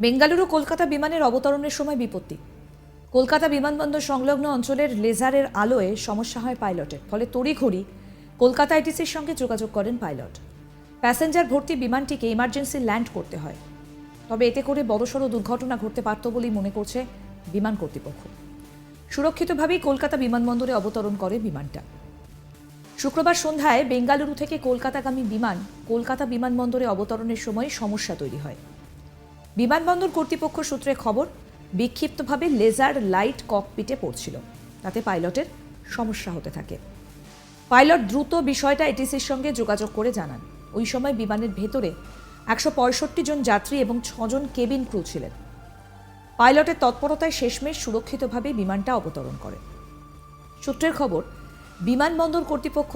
বেঙ্গালুরু কলকাতা বিমানের অবতরণের সময় বিপত্তি। কলকাতা বিমানবন্দর সংলগ্ন অঞ্চলের লেজারের আলোয় সমস্যা হয় পাইলটের, ফলে তড়িঘড়ি কলকাতা আইটিসির সঙ্গে যোগাযোগ করেন পাইলট। প্যাসেঞ্জার ভর্তি বিমানটিকে ইমার্জেন্সি ল্যান্ড করতে হয়। তবে এতে করে বড়সড় দুর্ঘটনা ঘটতে পারত বলেই মনে করছে বিমান কর্তৃপক্ষ। সুরক্ষিতভাবেই কলকাতা বিমানবন্দরে অবতরণ করে বিমানটা। শুক্রবার সন্ধ্যায় বেঙ্গালুরু থেকে কলকাতাগামী বিমান কলকাতা বিমানবন্দরে অবতরণের সময় সমস্যা তৈরি হয়। বিমানবন্দর কর্তৃপক্ষ সূত্রে খবর, বিক্ষিপ্তভাবে লেজার লাইট ককপিটে পড়ছিল। তাতে পাইলটের সমস্যা হতে থাকে। পাইলট দ্রুত বিষয়টা এটিসির সঙ্গে যোগাযোগ করে জানান। ওই সময় বিমানের ভেতরে একশো পঁয়ষট্টি জন যাত্রী এবং ছজন কেবিন ক্রু ছিলেন। পাইলটের তৎপরতায় শেষমেশ সুরক্ষিতভাবে বিমানটা অবতরণ করে। সূত্রের খবর, বিমানবন্দর কর্তৃপক্ষ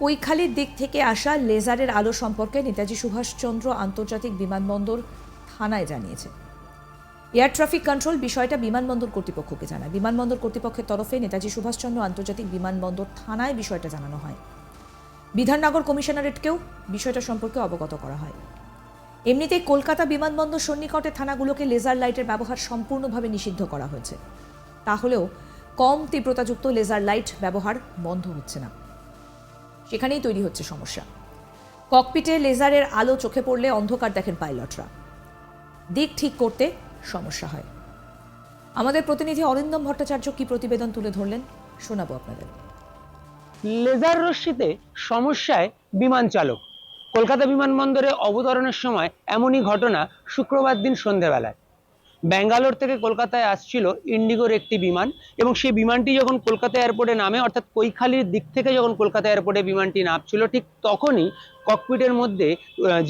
কৈখালির দিক থেকে আসা লেজারের আলো সম্পর্কে নেতাজি সুভাষচন্দ্র আন্তর্জাতিক বিমানবন্দর থানায় জানিয়েছে। এয়ার ট্রাফিক কন্ট্রোল বিষয়টা বিমানবন্দর কর্তৃপক্ষকে জানায়। বিমানবন্দর কর্তৃপক্ষের তরফে নেতাজি সুভাষচন্দ্র আন্তর্জাতিক বিমানবন্দর থানায় বিষয়টা জানানো হয়। বিধাননগর কমিশনারেটকেও বিষয়টা সম্পর্কে অবগত করা হয়। এমনিতেই কলকাতা বিমানবন্দর সন্নিকটে থানাগুলোকে লেজার লাইটের ব্যবহার সম্পূর্ণভাবে নিষিদ্ধ করা হয়েছে। তাহলেও কম তীব্রতাযুক্ত লেজার লাইট ব্যবহার বন্ধ হচ্ছে না। সেখানেই তৈরি হচ্ছে সমস্যা। ককপিটে লেজারের আলো চোখে পড়লে অন্ধকার দেখেন পাইলটরা। দিক ঠিক করতে সমস্যা হয়। আমাদের প্রতিনিধি অরিন্দম ভট্টাচার্য কি প্রতিবেদন তুলে ধরলেন, শোনাবো আপনাদের। লেজার রশ্মিতে সমস্যায় বিমান চালক। কলকাতা বিমানবন্দরে অবতরণের সময় এমনই ঘটনা শুক্রবার দিন সন্ধেবেলায়। ব্যাঙ্গালোর থেকে কলকাতায় আসছিল ইন্ডিগোর একটি বিমান এবং সেই বিমানটি যখন কলকাতা এয়ারপোর্টে নামে, অর্থাৎ কৈখালির দিক থেকে যখন কলকাতা এয়ারপোর্টে বিমানটি নামছিল, ঠিক তখনই ককপিটের মধ্যে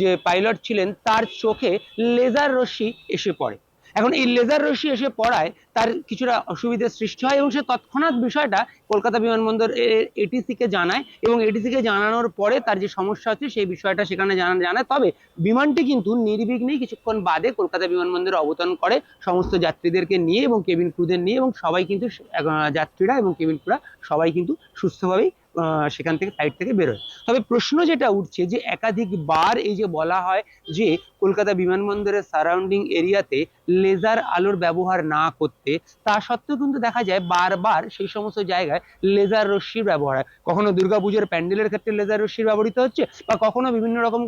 যে পাইলট ছিলেন, তার চোখে লেজার রশ্মি এসে পড়ে। এখন এই লেজার রশ্মি এসে পড়ায় তার কিছুটা অসুবিধার সৃষ্টি হয় এবং সে তৎক্ষণাৎ বিষয়টা কলকাতা বিমানবন্দর এটিসি কে জানায় এবং এটিসি কে জানানোর পরে তার যে সমস্যা হচ্ছে সেই বিষয়টা সেখানে জানা, জানায়। তবে বিমানটি কিন্তু নির্বিঘ্নেই কিছুক্ষণ বাদে কলকাতা বিমানবন্দরে অবতরণ করে সমস্ত যাত্রীদেরকে নিয়ে এবং কেবিন ক্রুদের নিয়ে এবং সবাই কিন্তু যাত্রীরা এবং কেবিন ক্রুরা সবাই কিন্তু সুস্থভাবেই সেখান থেকে ফ্লাইট থেকে বেরোয়। তবে প্রশ্ন যেটা উঠছে যে একাধিকবার এই যে বলা হয় যে কলকাতা বিমানবন্দরের সারাউন্ডিং এরিয়াতে লেজার আলোর ব্যবহার না করতে, তা সত্ত্বেও কিন্তু দেখা যায় বারবার সেই সমস্ত জায়গায় লেজার রশ্মির ব্যবহার হয়। কখনো দুর্গাপুজোর প্যান্ডেলের ক্ষেত্রে লেজার রশ্মির ব্যবহৃত হচ্ছে, বা কখনো বিভিন্ন রকম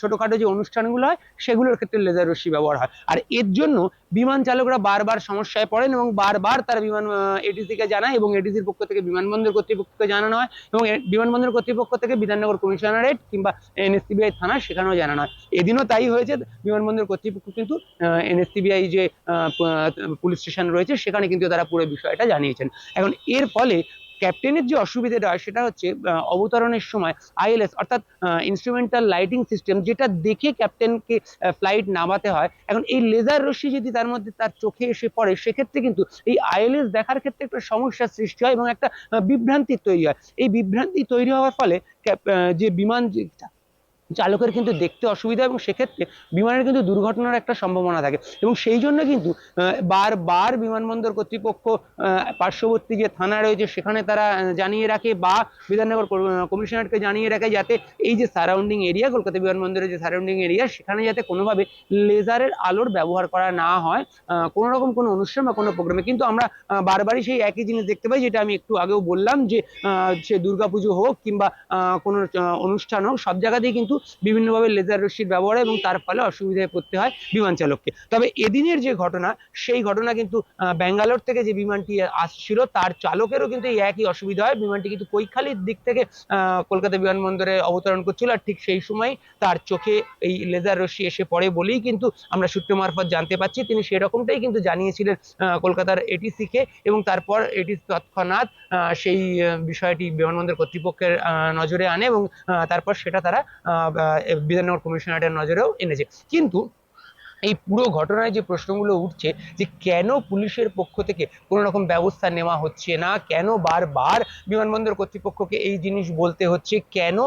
ছোটোখাটো যে অনুষ্ঠানগুলো হয়, সেগুলোর ক্ষেত্রে লেজার রশ্মি ব্যবহার হয়। আর এর জন্য বিমান চালকরা বারবার সমস্যায় পড়েন এবং বারবার তারা বিমান এটিসি কে জানায় এবং এটিসির পক্ষ থেকে বিমানবন্দর কর্তৃপক্ষকে জানানো হয় এবং বিমানবন্দর কর্তৃপক্ষ থেকে বিধাননগর কমিশনারেট কিংবা এনএসসিবিআই থানা সেখানেও জানানো হয়। এদিনও তাই হয়েছে বিমানবন্দর কর্তৃপক্ষ কিন্তু এনএসসিবিআই যে পুলিশ স্টেশন রয়েছে, সেখানে কিন্তু তারা পুরো বিষয়টা জানিয়েছেন। এখন এর ফলে ক্যাপ্টেনের যে অসুবিধাটা, সেটা হচ্ছে অবতরণের সময় আইএলএস, অর্থাৎ ইনস্ট্রুমেন্টাল লাইটিং সিস্টেম যেটা দেখে ক্যাপ্টেনকে ফ্লাইট নামাতে হয়, এখন এই লেজার রশ্মি যদি তার মধ্যে তার চোখে এসে পড়ে, সেক্ষেত্রে কিন্তু এই আইএলএস দেখার ক্ষেত্রে একটা সমস্যার সৃষ্টি হয় এবং একটা বিভ্রান্তি তৈরি হয়। এই বিভ্রান্তি তৈরি হওয়ার ফলে যে বিমান চালকের কিন্তু দেখতে অসুবিধা এবং সেক্ষেত্রে বিমানের কিন্তু দুর্ঘটনার একটা সম্ভাবনা থাকে। এবং সেই জন্য কিন্তু বারবার বিমানবন্দর কর্তৃপক্ষ পার্শ্ববর্তী যে থানা রয়েছে সেখানে তারা জানিয়ে রাখে বা বিধাননগর কমিশনারকে জানিয়ে রাখে যাতে এই যে সারাউন্ডিং এরিয়া কলকাতা বিমানবন্দরের যে সারাউন্ডিং এরিয়া সেখানে যাতে কোনোভাবে লেজারের আলোর ব্যবহার করা না হয় কোনো রকম কোনো অনুষ্ঠান বা কোনো প্রোগ্রামে কিন্তু আমরা বারবারই সেই একই জিনিস দেখতে পাই, যেটা আমি একটু আগেও বললাম যে সে দুর্গাপুজো হোক কিংবা কোনো অনুষ্ঠান হোক, সব জায়গাতেই কিন্তু বিভিন্নভাবে লেজার রশ্মির ব্যবহার এবং তার ফলে অসুবিধায় পড়তে হয় বিমান চালককে। তবে এদিনের যে ঘটনা, সেই ঘটনা কিন্তু ব্যাঙ্গালোর থেকে যে বিমানটি আসছিল, তার চালকেরও কিন্তু এই একই অসুবিধা হয়। বিমানটি কিন্তু কৈখালির দিক থেকে কলকাতা বিমানবন্দরে অবতরণ করছিল আর ঠিক সেই সময় তার চোখে এই লেজার রশ্মি এসে পড়ে বলেই কিন্তু আমরা সূত্র মারফত জানতে পারছি। তিনি সেরকমটাই কিন্তু জানিয়েছিলেন কলকাতার এটিসি কে এবং তারপর এটি তৎক্ষণাৎ সেই বিষয়টি বিমানবন্দর কর্তৃপক্ষের নজরে আনে এবং তারপর সেটা তারা বিধাননগর কমিশনারের নজরেও এনেছে। কিন্তু এই পুরো ঘটনায় যে প্রশ্নগুলো উঠছে যে কেন পুলিশের পক্ষ থেকে কোনো রকম ব্যবস্থা নেওয়া হচ্ছে না? কেন বারবার বিমানবন্দর কর্তৃপক্ষকে এই জিনিস বলতে হচ্ছে? কেন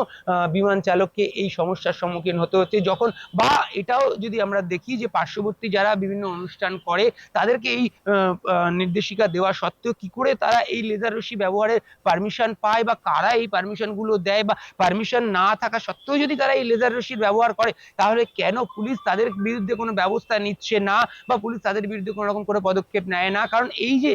বিমান চালককে এই সমস্যার সম্মুখীন হতে হচ্ছে? যখন বা এটাও যদি আমরা দেখি যে পার্শ্ববর্তী যারা বিভিন্ন অনুষ্ঠান করে, তাদেরকে এই নির্দেশিকা দেওয়া সত্ত্বেও কি করে তারা এই লেজার ব্যবহারের পারমিশন পায় বা কারা এই পারমিশনগুলো দেয় বা পারমিশন না থাকা সত্ত্বেও যদি তারা এই লেজার রশ্মির ব্যবহার করে, তাহলে কেন পুলিশ তাদের বিরুদ্ধে কোনো ব্যবস্থা নিচ্ছে না বা পুলিশ তাদের বিরুদ্ধে কোনো রকম করে পদক্ষেপ নেয় না। কারণ এই যে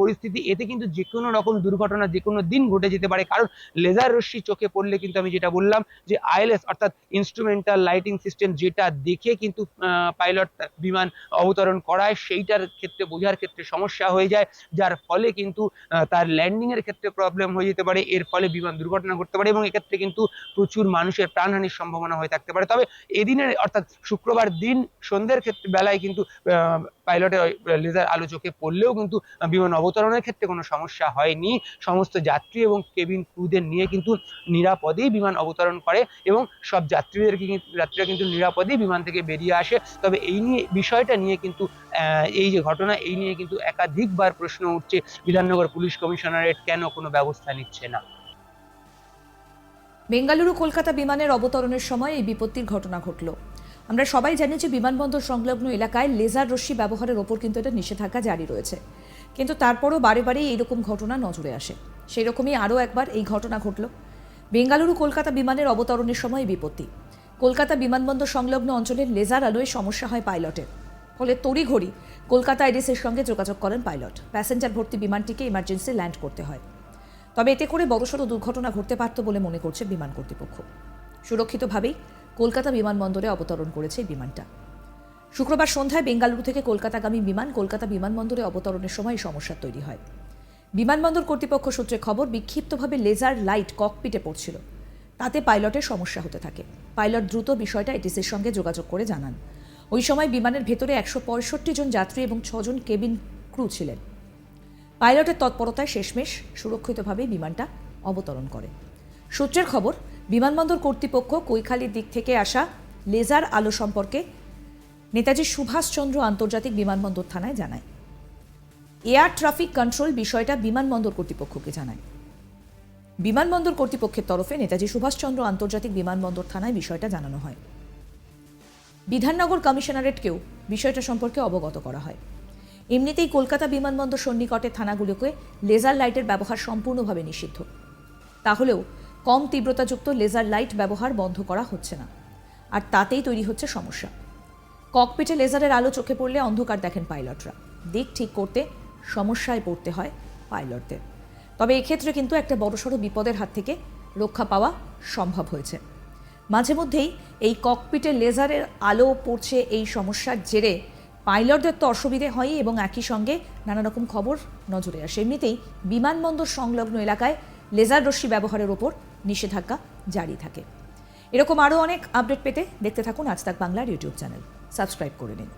পরিস্থিতি, এতে কিন্তু যে কোনো রকম দুর্ঘটনা যে কোনো দিন ঘটে যেতে পারে। কারণ লেজার রশ্মি চোখে পড়লে কিন্তু আমি যেটা বললাম যে, আইএলএস অর্থাৎ ইনস্ট্রুমেন্টাল লাইটিং সিস্টেম যেটা দেখে কিন্তু পাইলট বিমান অবতরণ করায়, সেইটার ক্ষেত্রে, বোঝার ক্ষেত্রে সমস্যা হয়ে যায়। যার ফলে কিন্তু তার ল্যান্ডিং এর ক্ষেত্রে প্রবলেম হয়ে যেতে পারে। এর ফলে বিমান দুর্ঘটনা ঘটতে পারে এবং এক্ষেত্রে কিন্তু প্রচুর মানুষের প্রাণহানির সম্ভাবনা হয়ে থাকতে পারে। তবে এদিনের, অর্থাৎ শুক্রবার দিন সন্ধ্যের ক্ষেত্রে বেলায় কিন্তু পাইলটের লেজার আলো চোখে পড়লেও কিন্তু বিমান অবতরণের ক্ষেত্রে কোনো সমস্যা হয়নি। সমস্ত যাত্রী এবং কেবিন ক্রুদের নিয়ে কিন্তু নিরাপদেই বিমান অবতরণ করে এবং সব যাত্রীদেরকে যাত্রীরা কিন্তু নিরাপদেই বিমান থেকে বেরিয়ে আসে। তবে এই নিয়ে, বিষয়টা নিয়ে কিন্তু এই যে ঘটনা, এই নিয়ে কিন্তু একাধিকবার প্রশ্ন উঠছে। বিধাননগর পুলিশ কমিশনারেট কেন কোনো ব্যবস্থা নিচ্ছে না? বেঙ্গালুরু কলকাতা বিমানের অবতরণের সময় এই বিপত্তির ঘটনা ঘটল। আমরা সবাই জানি যে বিমানবন্দর সংলগ্ন এলাকায় লেজার রশ্মি ব্যবহারের ওপর কিন্তু এটা নিষেধাজ্ঞা জারি রয়েছে। কিন্তু তারপরও বারে বারেই এইরকম ঘটনা নজরে আসে। সেই রকমই আরও একবার এই ঘটনা ঘটল। বেঙ্গালুরু কলকাতা বিমানের অবতরণের সময় বিপত্তি। কলকাতা বিমানবন্দর সংলগ্ন অঞ্চলের লেজার আলোয় সমস্যা হয় পাইলটের। ফলে তড়িঘড়ি কলকাতা আইডিসের সঙ্গে যোগাযোগ করেন পাইলট। প্যাসেঞ্জার ভর্তি বিমানটিকে ইমার্জেন্সি ল্যান্ড করতে হয়। তবে এতে করে বড়সড় দুর্ঘটনা ঘটতে পারত বলে মনে করছে বিমান কর্তৃপক্ষ। সুরক্ষিতভাবেই কলকাতা বিমানবন্দরে অবতরণ করেছে বিমানটা। শুক্রবার সন্ধ্যায় বেঙ্গালুরু থেকে কলকাতাগামী বিমান কলকাতা বিমানবন্দরে অবতরণের সময় সমস্যা তৈরি হয়। বিমানবন্দর কর্তৃপক্ষ সূত্রে খবর, বিক্ষিপ্তভাবে লেজার লাইট ককপিটে পড়ছিল। তাতে পাইলটের সমস্যা হতে থাকে। পাইলট দ্রুত বিষয়টা এটিসির সঙ্গে যোগাযোগ করে জানান। ওই সময় বিমানের ভেতরে একশো পঁয়ষট্টি জন যাত্রী এবং ছজন কেবিন ক্রু ছিলেন। পাইলটের তৎপরতায় শেষমেশ সুরক্ষিতভাবে বিমানটা অবতরণ করে। সূত্রের খবর বিমানবন্দর কর্তৃপক্ষ কৈখালির দিক থেকে আসা লেজার আলো সম্পর্কে নেতাজি সুভাষচন্দ্র আন্তর্জাতিক বিমানবন্দর থানায় জানায়। এয়ার ট্রাফিক কন্ট্রোল বিষয়টা বিমানবন্দর কর্তৃপক্ষকে জানায়। বিমানবন্দর কর্তৃপক্ষের তরফে নেতাজি সুভাষচন্দ্র আন্তর্জাতিক বিমানবন্দর থানায় বিষয়টা জানানো হয়। বিধাননগর কমিশনারেটকেও বিষয়টা সম্পর্কে অবগত করা হয়। এমনিতেই কলকাতা বিমানবন্দর সন্নিকটে থানাগুলোকে লেজার লাইটের ব্যবহার সম্পূর্ণভাবে নিষিদ্ধ। তাহলেও কম তীব্রতাযুক্ত লেজার লাইট ব্যবহার বন্ধ করা হচ্ছে না। আর তাতেই তৈরি হচ্ছে সমস্যা। ককপিটে লেজারের আলো চোখে পড়লে অন্ধকার দেখেন পাইলটরা। দিক ঠিক করতে সমস্যায় পড়তে হয় পাইলটদের। তবে এক্ষেত্রে কিন্তু একটা বড়সড় বিপদের হাত থেকে রক্ষা পাওয়া সম্ভব হয়েছে। মাঝে মধ্যেই এই ককপিটে লেজারের আলো পড়ছে এই সমস্যার জেরে পাইলটদের তো অসুবিধে হয় এবং একই সঙ্গে নানা রকম খবর নজরে আসে। এমনিতেই বিমানবন্দর সংলগ্ন এলাকায় লেজার রশ্মি ব্যবহারের ওপর নিষেধাজ্ঞা জারি থাকে। এরকম আরও অনেক আপডেট পেতে দেখতে থাকুন আজ তাক বাংলার ইউটিউব চ্যানেল। সাবস্ক্রাইব করে নিন।